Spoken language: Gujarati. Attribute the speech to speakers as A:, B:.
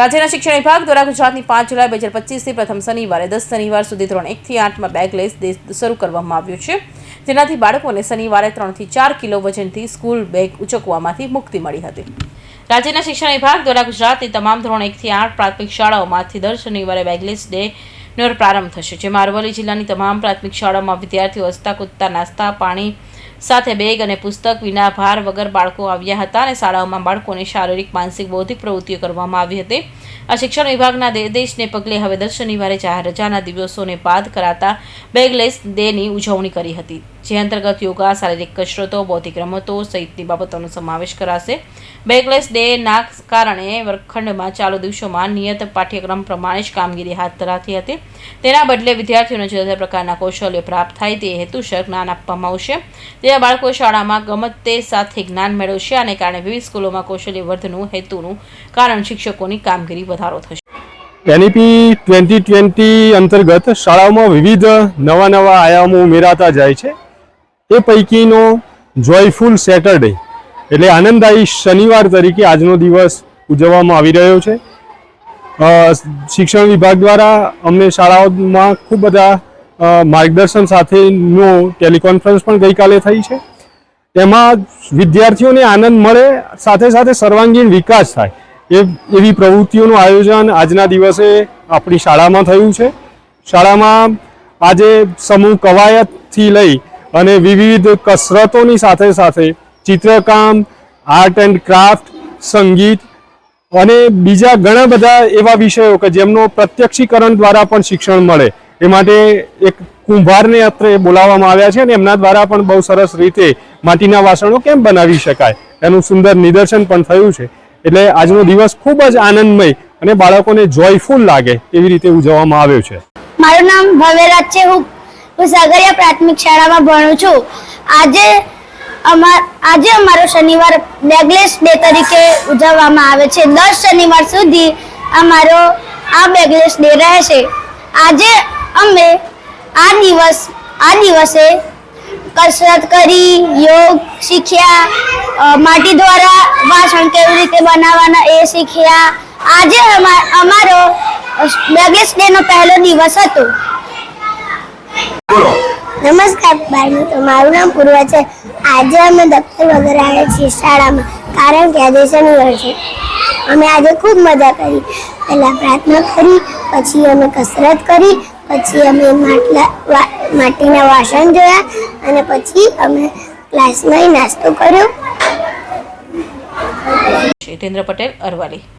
A: રાજ્યના શિક્ષણ વિભાગ દ્વારા ગુજરાતની પાંચ જુલાઈ બે હજાર પચીસથી પ્રથમ શનિવારે દસ શનિવાર સુધી ધોરણ એકથી આઠમાં બેગલેસ ડે શરૂ કરવામાં આવ્યું છે, જેનાથી બાળકોને શનિવારે ત્રણથી ચાર કિલો વજનથી સ્કૂલ બેગ ઉચકવામાંથી મુક્તિ મળી હતી. રાજ્યના શિક્ષણ વિભાગ દ્વારા ગુજરાતની તમામ ધોરણ એકથી આઠ પ્રાથમિક શાળાઓમાંથી દર શનિવારે બેગલેસ ડે નો પ્રારંભ થશે, જેમાં અરવલ્લી જિલ્લાની તમામ પ્રાથમિક શાળાઓમાં વિદ્યાર્થીઓ હસતા કૂદતા નાસ્તા, પાણી સાથે બેગ અને પુસ્તક વિના ભાર વગર બાળકો આવ્યા હતા અને શાળાઓમાં બાળકોને શારીરિક, માનસિક, બૌદ્ધિક પ્રવૃત્તિઓ કરવામાં આવી હતી. આ શિક્ષણ વિભાગના નિર્દેશને પગલે હવે દર શનિવારે જાહેર રજાના દિવસોને બાદ કરાતા બેગલેસ ડેની ઉજવણી કરી હતી. જે અંતર્ગત યોગા, શારીરિક કસરતો, બૌદ્ધિક રમતો સહિતની બાબતોનો સમાવેશ કરાશે. બેગલેસ ડેના કારણે વર્ગખંડમાં ચાલુ દિવસોમાં નિયત પાઠ્યક્રમ પ્રમાણે જ કામગીરી હાથ ધરાતી હતી. તેના બદલે વિદ્યાર્થીઓને જુદા જુદા પ્રકારના કૌશલ્યો પ્રાપ્ત થાય તે હેતુસર જ્ઞાન આપવામાં આવશે. જેના બાળકો શાળામાં ગમત તે સાથે જ્ઞાન મેળવશે અને કારણે વિવિધ સ્કૂલોમાં કૌશલ્ય વર્ધનું હેતુનું કારણ શિક્ષકોની કામગીરી વધારો થશે.
B: એનઈપી ટ્વેન્ટી ટ્વેન્ટી અંતર્ગત શાળાઓમાં વિવિધ નવા નવા આયામો ઉમેરાતા જાય છે. એ પૈકીનો જોયફુલ સેટરડે એટલે આનંદદાયી શનિવાર તરીકે આજનો દિવસ ઉજવવામાં આવી રહ્યો છે. શિક્ષણ વિભાગ દ્વારા અમને શાળાઓમાં ખૂબ બધા માર્ગદર્શન સાથેનો ટેલિકોન્ફરન્સ પણ ગઈકાલે થઈ છે. તેમાં વિદ્યાર્થીઓને આનંદ મળે, સાથે સાથે સર્વાંગીણ વિકાસ થાય, એ, એવી પ્રવૃત્તિઓનું આયોજન આજના દિવસે આપણી શાળામાં થયું છે. શાળામાં આજે સમૂહ કવાયતથી લઈ અને વિવિધ કસરતોની સાથે સાથે ચિત્રકામ, આર્ટ એન્ડ ક્રાફ્ટ, સંગીત અને બીજા ઘણા બધા એવા વિષયો કે જેમનો પ્રત્યક્ષીકરણ દ્વારા પણ શિક્ષણ મળે. એ માટે એક કુંભારને અત્રે બોલાવવામાં આવ્યા છે અને એમના દ્વારા પણ બહુ સરસ રીતે માટીના વાસણો કેમ બનાવી શકાય? એનું સુંદર નિદર્શન પણ થયું છે. એટલે આજનો દિવસ ખૂબ જ આનંદમય અને બાળકોને જોયફુલ લાગે એવી રીતે ઉજવવામાં આવ્યો છે.
C: મારું નામ ભવ્યરાજ છે. હું હું સાગરિયા પ્રાથમિક શાળામાં ભણું છું. આજે અમાર આજે અમારો શનિવાર બેગલેસ ડે તરીકે ઉજવવામાં આવે છે. દસ શનિવાર સુધી અમારો આ બેગલેસ ડે રહેશે. આજે અમે આ દિવસ આ દિવસે કસરત કરી, યોગ શીખ્યા માટી દ્વારા વાસણ કેવી રીતે બનાવવાના એ શીખ્યા. આજે અમા- અમારો બેગલેસ ડેનો પહેલો દિવસ હતો. નમસ્કાર બાળ મિત્રો મારું નામ પૂર્વ છે. આજે અમે દફતર વગર આવ્યા છીએ શાળામાં, કારણ કે આજે શનિવાર છે. અમે આજે ખૂબ મજા કરી. પહેલાં પ્રાર્થના કરી, પછી અમે કસરત કરી, પછી અમે માટલા માટીના વાસણ જોયા, અને પછી અમે ક્લાસમાં નાસ્તો કર્યો.
A: જિતેન્દ્ર પટેલ અરવાલી